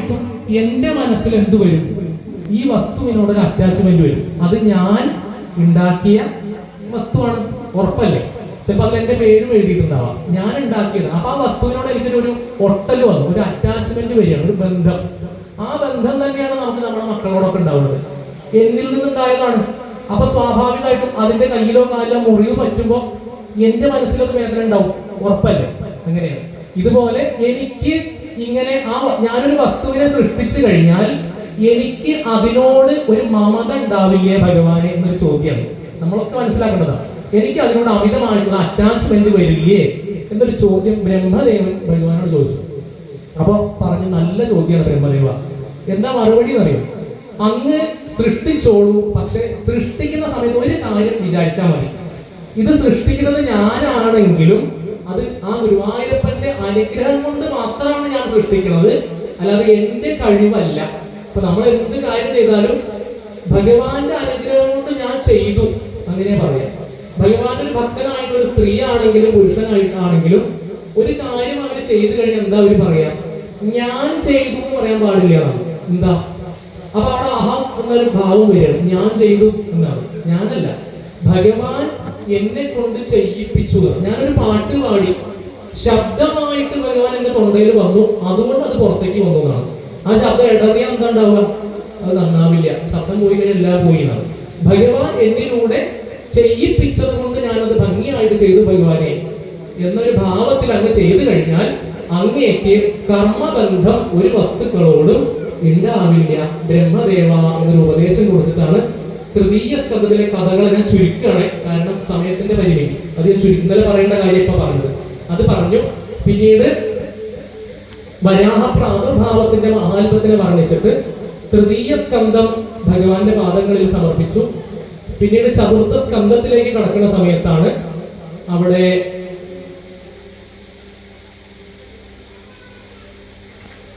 സ്വാഭാവികമായിട്ടും എന്റെ മനസ്സിൽ എന്ത് വരും? ഈ വസ്തുവിനോട് ഒരു അറ്റാച്ച്മെന്റ് വരും. അത് ഞാൻ ഉണ്ടാക്കിയ വസ്തുവാണ്. ഉറപ്പല്ലേ? ചിലപ്പോൾ അതിൽ എന്റെ പേരും എഴുതിയിട്ടുണ്ടാവാം. ഞാൻ ഉണ്ടാക്കിയത്. അപ്പൊ ആ വസ്തുവിനോട് എനിക്കൊരു ഒട്ടൽ വന്നു. ഒരു അറ്റാച്ച്മെന്റ് വരികയാണ് ഒരു ബന്ധം. ആ ബന്ധം തന്നെയാണ് നമുക്ക് നമ്മുടെ മക്കളോടൊക്കെ ഉണ്ടാവുന്നത്. എന്നിൽ നിന്നുണ്ടായതാണ് അപ്പൊ സ്വാഭാവികമായിട്ടും അതിന്റെ കയ്യിലോ കാലിലോ മുറിവ് പറ്റുമ്പോൾ എന്റെ മനസ്സിലൊക്കെ വേദന ഉണ്ടാവും. ഉറപ്പല്ലേ? അങ്ങനെയാണ്. ഇതുപോലെ എനിക്ക് ഇങ്ങനെ ആ ഞാനൊരു വസ്തുവിനെ സൃഷ്ടിച്ചു കഴിഞ്ഞാൽ എനിക്ക് അതിനോട് ഒരു മമത ഉണ്ടാവില്ലേ ഭഗവാനെ എന്നൊരു ചോദ്യം. നമ്മളൊക്കെ മനസ്സിലാക്കേണ്ടതാണ് എനിക്ക് അതിനോട് അമിതമായിട്ടുള്ള അറ്റാച്ച്മെന്റ് വരില്ലേ എന്നൊരു ചോദ്യം ബ്രഹ്മദേവൻ ഭഗവാനോട് ചോദിച്ചു. അപ്പൊ പറഞ്ഞു നല്ല ചോദ്യമാണ് ബ്രഹ്മദേവ. എന്താ മറുപടി അറിയാം? അങ്ങ് സൃഷ്ടിച്ചോളൂ പക്ഷെ സൃഷ്ടിക്കുന്ന സമയത്ത് ഒരു കാര്യം വിചാരിച്ചാൽ മതി. ഇത് സൃഷ്ടിക്കുന്നത് ഞാനാണെങ്കിലും അത് ആ ഗുരുവായൂരപ്പന്റെ അനുഗ്രഹം കൊണ്ട് മാത്രമാണ് ഞാൻ സൃഷ്ടിക്കുന്നത്. അല്ലാതെ എന്റെ കഴിവല്ല. അപ്പൊ നമ്മൾ എന്ത് കാര്യം ചെയ്താലും ഭഗവാന്റെ അനുഗ്രഹം കൊണ്ട് ഞാൻ ചെയ്തു. അങ്ങനെ പറയാം. ഭഗവാന്റെ ഒരു ഭക്തനായിട്ട് ഒരു സ്ത്രീ ആണെങ്കിലും പുരുഷനായിട്ടാണെങ്കിലും ഒരു കാര്യം അവർ ചെയ്തു കഴിഞ്ഞാൽ എന്താ അവർ പറയാ? ഞാൻ ചെയ്തു എന്ന് പറയാൻ പാടില്ല. എന്താ? അപ്പൊ അവിടെ അഹം എന്നൊരു ഭാവം വരികയാണ്. ഞാൻ ചെയ്തു എന്നാണ്. ഞാനല്ല. ഭഗവാൻ എന്നെ കൊണ്ട് ചെയ്യിപ്പിച്ചു ഞാനൊരു പാട്ട് പാടി. ശബ്ദമായിട്ട് ഭഗവാൻ എന്റെ തൊണ്ടയിൽ വന്നു. അതുകൊണ്ട് അത് പുറത്തേക്ക് വന്നു എന്നാണ്. ആ ശബ്ദം ഇടറിയാൻ എന്താ ഉണ്ടാവുക? അത് നന്നാവില്ല. ശബ്ദം പോയി കഴിഞ്ഞാൽ എല്ലാം പോയി എന്നാണ്. ഭഗവാൻ എന്നിലൂടെ ചെയ്യിപ്പിച്ചത് കൊണ്ട് ഞാനത് ഭംഗിയായിട്ട് ചെയ്തു ഭഗവാനെ. എന്നൊരു ഭാവത്തിൽ അങ്ങ് ചെയ്തു കഴിഞ്ഞാൽ അങ്ങേക്ക് കർമ്മബന്ധം ഒരു വസ്തുക്കളോടും ഉണ്ടാവില്ല ബ്രഹ്മദേവ എന്നൊരു ഉപദേശം കൊടുത്തിട്ടാണ് തൃതീയ സ്കന്ധത്തിലെ കഥകൾ ഞാൻ ചുരുക്കുകയാണ്. കാരണം സമയത്തിന്റെ പരിമിതി അത് ഞാൻ ചുരുക്കുന്നതിൽ പറയേണ്ട കാര്യം ഇപ്പൊ പറഞ്ഞത്. അത് പറഞ്ഞു. പിന്നീട് വരാഹ പ്രാദുർഭാവത്തിന്റെ മഹാത്ഭത്തിനെ വർണിച്ചിട്ട് തൃതീയ സ്കന്ധം ഭഗവാന്റെ പാദങ്ങളിൽ സമർപ്പിച്ചു. പിന്നീട് ചതുർത്ഥ സ്കന്ധത്തിലേക്ക് കടക്കുന്ന സമയത്താണ് അവിടെ